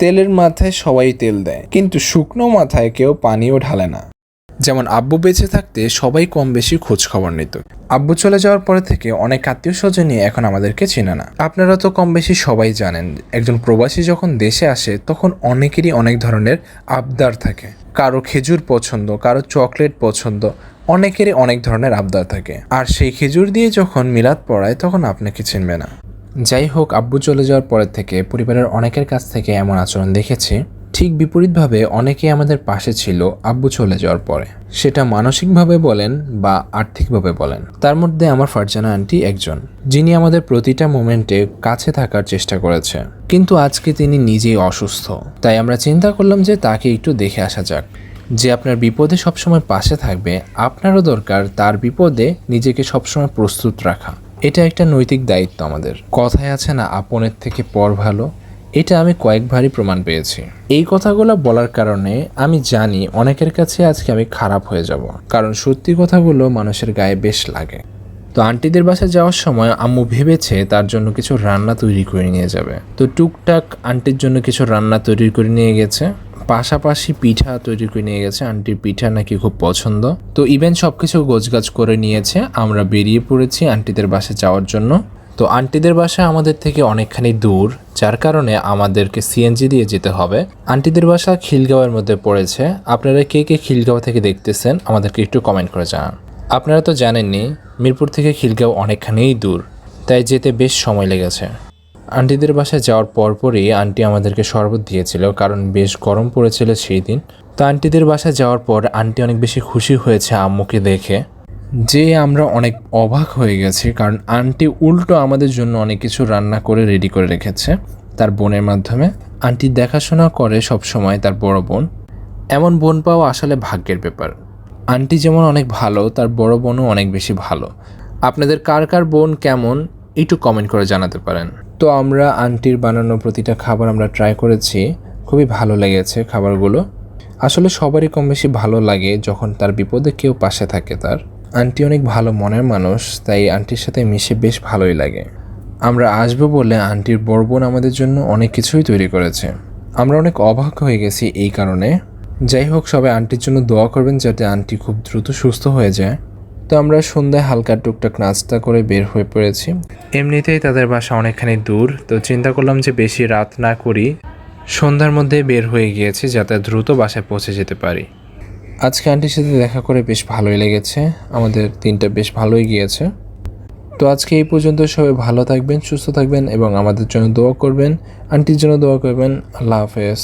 তেলের মাথায় সবাই তেল দেয়, কিন্তু শুকনো মাথায় কেউ পানিও ঢালে না। যেমন আব্বু বেঁচে থাকতে সবাই কম বেশি খোঁজ খবর নিত। আব্বু চলে যাওয়ার পরে থেকে অনেক আত্মীয় স্বজনই এখন আমাদেরকে চেনে না। আপনারা তো কম বেশি সবাই জানেন, একজন প্রবাসী যখন দেশে আসে, তখন অনেকেরই অনেক ধরনের আবদার থাকে। কারও খেজুর পছন্দ, কারও চকলেট পছন্দ, অনেকেরই অনেক ধরনের আবদার থাকে। আর সেই খেজুর দিয়ে যখন মিলাদ পড়ায়, তখন আপনাকে চিনবে না। যাই হোক আব্বু চলে যাওয়ার পরের থেকে পরিবারের অনেকের কাছ থেকে এমন আচরণ দেখেছি। ঠিক বিপরীতভাবে অনেকেই আমাদের পাশে ছিল, আব্বু চলে যাওয়ার পরে। সেটা মানসিকভাবে বলেন বা আর্থিকভাবে বলেন। তার মধ্যে আমার ফারজানা আন্টি একজন, যিনি আমাদের প্রতিটা মোমেন্টে কাছে থাকার চেষ্টা করেছে। কিন্তু আজকে তিনি নিজেই অসুস্থ। তাই আমরা চিন্তা করলাম যে তাকে একটু দেখে আসা যাক। যে আপনার বিপদে সবসময় পাশে থাকবে, আপনারও দরকার তার বিপদে নিজেকে সবসময় প্রস্তুত রাখা। এটা একটা নৈতিক দায়িত্ব আমাদের। কথায় আছে না, আপনের থেকে পর ভালো। এটা আমি কয়েকবারই প্রমাণ পেয়েছি। এই কথাগুলো বলার কারণে আমি জানি অনেকের কাছে আজকে আমি খারাপ হয়ে যাব। কারণ সত্যি কথাগুলো মানুষের গায়ে বেশ লাগে। তো আন্টিদের বাসায় যাওয়ার সময় আম্মু ভেবেছে তার জন্য কিছু রান্না তৈরি করে নিয়ে যাবে। তো টুকটাক আন্টির জন্য কিছু রান্না তৈরি করে নিয়ে গেছে। পাশাপাশি পিঠা তৈরি করে নিয়ে গেছে। আন্টির পিঠা নাকি খুব পছন্দ। তো ইভেন সব কিছু গোছগাছ করে নিয়েছে। আমরা বেরিয়ে পড়েছি আন্টিদের বাসায় যাওয়ার জন্য। তো আন্টিদের বাসা আমাদের থেকে অনেকখানি দূর। যার কারণে আমাদেরকে সিএনজি দিয়ে যেতে হবে। আন্টিদের বাসা খিলগাঁওয়ের মধ্যে পড়েছে। আপনারা কে কে খিলগাঁও থেকে দেখতেছেন, আমাদেরকে একটু কমেন্ট করে জানান। আপনারা তো জানেননি, মিরপুর থেকে খিলগাঁও অনেকখানিই দূর। তাই যেতে বেশ সময় লেগেছে। আন্টিদের বাসায় যাওয়ার পরপরই আন্টি আমাদেরকে শরবত দিয়েছিল, কারণ বেশ গরম পড়েছিল সেই দিন। তো আন্টিদের বাসায় যাওয়ার পর আন্টি অনেক বেশি খুশি হয়েছে আম্মুকে দেখে। যে আমরা অনেক অবাক হয়ে গেছি, কারণ আন্টি উল্টো আমাদের জন্য অনেক কিছু রান্না করে রেডি করে রেখেছে তার বোনের মাধ্যমে। আন্টি দেখাশোনা করে সব সময় তার বড় বোন। এমন বোন পাওয়া আসলে ভাগ্যের ব্যাপার। আন্টি যেমন অনেক ভালো, তার বড় বোনও অনেক বেশি ভালো। আপনাদের কার কার বোন কেমন, একটু কমেন্ট করে জানাতে পারেন। তো আমরা আন্টির বানানো প্রতিটা খাবার আমরা ট্রাই করেছি। খুবই ভালো লেগেছে খাবারগুলো। আসলে সবারই কম বেশি ভালো লাগে যখন তার বিপদে কেউ পাশে থাকে তার। আন্টি অনেক ভালো মনের মানুষ, তাই আন্টির সাথে মিশে বেশ ভালোই লাগে। আমরা আসব বলে আন্টির বড় বোন আমাদের জন্য অনেক কিছুই তৈরি করেছে। আমরা অনেক অবাক হয়ে গেছি এই কারণে। যাই হোক, সবাই আন্টির জন্য দোয়া করবেন যাতে আন্টি খুব দ্রুত সুস্থ হয়ে যায়। তো আমরা সন্ধ্যায় হালকা টুকটাক নাস্তা করে বের হয়ে পড়েছি। এমনিতেই তাদের বাসা অনেকখানি দূর, তো চিন্তা করলাম যে বেশি রাত না করি সন্ধ্যার মধ্যে বের হয়ে গিয়েছি যাতে দ্রুত বাসায় পৌঁছে যেতে পারি। আজকে আন্টির সাথে দেখা করে বেশ ভালোই লেগেছে, আমাদের দিনটা বেশ ভালোই গিয়েছে। তো আজকে এই পর্যন্ত সবাই ভালো থাকবেন, সুস্থ থাকবেন এবং আমাদের জন্য দোয়া করবেন। আন্টির জন্য দোয়া করবেন, আল্লাহ হাফেজ।